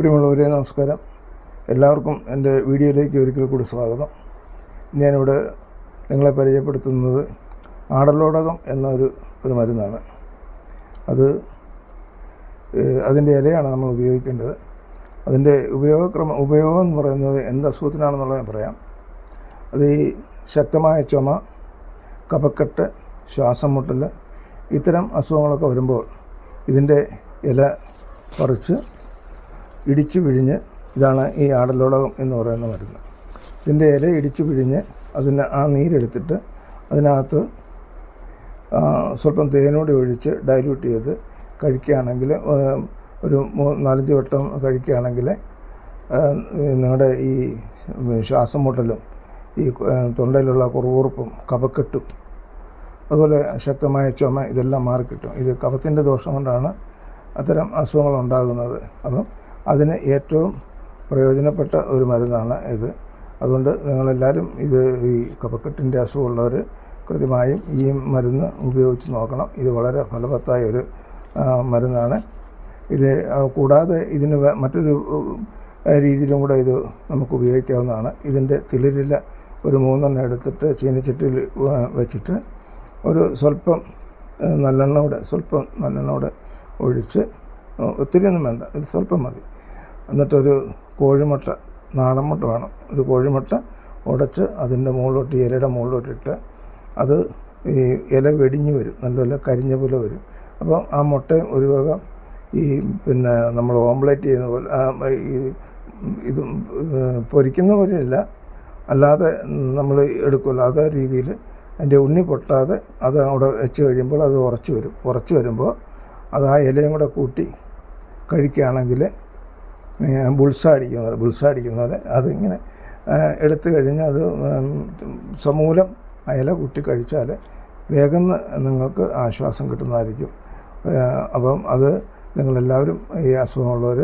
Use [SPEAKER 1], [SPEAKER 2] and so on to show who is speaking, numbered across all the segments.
[SPEAKER 1] പ്രിയമുള്ളവരെ നമസ്കാരം. എല്ലാവർക്കും എന്റെ വീഡിയോയിലേക്ക് ഒരിക്കൽ കൂടി സ്വാഗതം. ഞാനിവിടെ നിങ്ങളെ പരിചയപ്പെടുത്തുന്നത് ആടലോടകം എന്നൊരു ഒരു മരുന്നാണ്. അത് അതിന്റെ ഇലയാണ് നമ്മൾ ഉപയോഗിക്കേണ്ടത്. അതിന്റെ ഉപയോഗക്രമം ഉപയോഗം എന്ന് പറയുന്നത് എന്ത് അസുഖത്തിനാണെന്നുള്ളത് ഞാൻ പറയാം. അത് ഈ ശക്തമായ ചുമ കപക്കെട്ട് ശ്വാസം മുട്ടൽ ഇത്തരം അസുഖങ്ങളൊക്കെ വരുമ്പോൾ ഇതിന്റെ ഇല പറിച്ച് ഇടിച്ചു പിഴിഞ്ഞ് ഇതാണ് ഈ ആടലോടകം എന്ന് പറയുന്ന മരുന്ന്. ഇതിന്റെ ഇല ഇടിച്ചു പിഴിഞ്ഞ് അതിന് ആ നീരെടുത്തിട്ട് അതിനകത്ത് സ്വല്പം തേനോട് ഒഴിച്ച് ഡൈല്യൂട്ട് ചെയ്ത് കഴിക്കുകയാണെങ്കിൽ ഒരു നാലഞ്ച് വട്ടം കഴിക്കുകയാണെങ്കിൽ നിങ്ങളുടെ ഈ ശ്വാസം മുട്ടലും ഈ തൊണ്ടയിലുള്ള കുറുകുറുപ്പും കഫക്കെട്ടും അതുപോലെ ശക്തമായ ചുമ ഇതെല്ലാം മാറിക്കിട്ടും. ഇത് കഫത്തിന്റെ ദോഷം കൊണ്ടാണ് അത്തരം അസുഖങ്ങൾ ഉണ്ടാകുന്നത്. അപ്പം അതിന് ഏറ്റവും പ്രയോജനപ്പെട്ട ഒരു മരുന്നാണ് ഇത്. അതുകൊണ്ട് നിങ്ങളെല്ലാവരും ഇത് ഈ കഫക്കെട്ടിന്റെ അസുഖമുള്ളവർ കൃത്യമായും ഈ മരുന്ന് ഉപയോഗിച്ച് നോക്കണം. ഇത് വളരെ ഫലവത്തായ ഒരു മരുന്നാണ്. ഇത് കൂടാതെ ഇതിന് മറ്റൊരു രീതിയിലും കൂടെ ഇത് നമുക്ക് ഉപയോഗിക്കാവുന്നതാണ്. ഇതിന്റെ തിളിരില ഒരു മൂന്നെണ്ണം എടുത്തിട്ട് ചീനച്ചട്ടിയിൽ വെച്ചിട്ട് ഒരു സ്വല്പം നല്ലെണ്ണോടെ സ്വല്പം നല്ലെണ്ണയോടെ ഒഴിച്ച് ഒത്തിരിയൊന്നും വേണ്ട ഒരു സ്വല്പം മതി. എന്നിട്ടൊരു കോഴിമുട്ട നാടൻ മുട്ട വേണം. ഒരു കോഴിമുട്ട ഉടച്ച് അതിന്റെ മുകളിലോട്ട് ഇലയുടെ ഇലയുടെ മുകളിലോട്ടിട്ട് അത് ഈ ഇല വെടിഞ്ഞ് വരും. നല്ല കരിഞ്ഞ പോലെ വരും. അപ്പോൾ ആ മുട്ടയും ഒരു വക ഈ പിന്നെ നമ്മൾ ഓംപ്ലേറ്റ് ചെയ്യുന്ന പോലെ ഈ ഇത് പൊരിക്കുന്ന പോലെയല്ല. അല്ലാതെ നമ്മൾ എടുക്കുമല്ലോ. അതേ രീതിയിൽ അതിന്റെ ഉണ്ണി പൊട്ടാതെ അത് അവിടെ വെച്ച് കഴിയുമ്പോൾ അത് ഉറച്ച് വരും. ഉറച്ച് വരുമ്പോൾ അത് ആ ഇലയും കൂടെ കൂട്ടി കഴിക്കുകയാണെങ്കിൽ ബുൾസ അടിക്കുന്നത് ബുൾസ അടിക്കുന്ന അതിങ്ങനെ എടുത്തു കഴിഞ്ഞ് അത് സമൂലം അയല കുട്ടി കഴിച്ചാൽ വേഗം നിങ്ങൾക്ക് ആശ്വാസം കിട്ടുന്നതായിരിക്കും. അപ്പം അത് നിങ്ങളെല്ലാവരും ഈ അസുഖമുള്ളവർ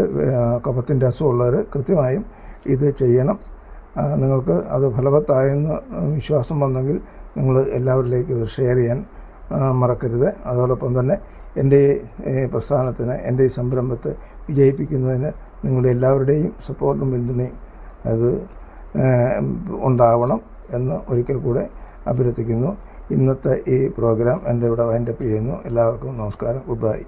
[SPEAKER 1] കഫത്തിന്റെ അസുഖമുള്ളവർ കൃത്യമായും ഇത് ചെയ്യണം. നിങ്ങൾക്ക് അത് ഫലവത്തായെന്ന് വിശ്വാസം വന്നെങ്കിൽ നിങ്ങൾ എല്ലാവരിലേക്കും ഇത് ഷെയർ ചെയ്യാൻ മറക്കരുത്. അതോടൊപ്പം തന്നെ എന്റെ പ്രസ്ഥാനത്തിന് എന്റെ ഈ സംരംഭത്തെ വിജയിപ്പിക്കുന്നതിന് നിങ്ങളുടെ എല്ലാവരുടെയും സപ്പോർട്ടും പിന്തുണയും അത് ഉണ്ടാവണം എന്ന് ഒരിക്കൽ കൂടെ അഭ്യർത്ഥിക്കുന്നു. ഇന്നത്തെ ഈ പ്രോഗ്രാം എന്റെ ഇവിടെ വൈൻഡപ്പ് ചെയ്യുന്നു. എല്ലാവർക്കും നമസ്കാരം. Good bye.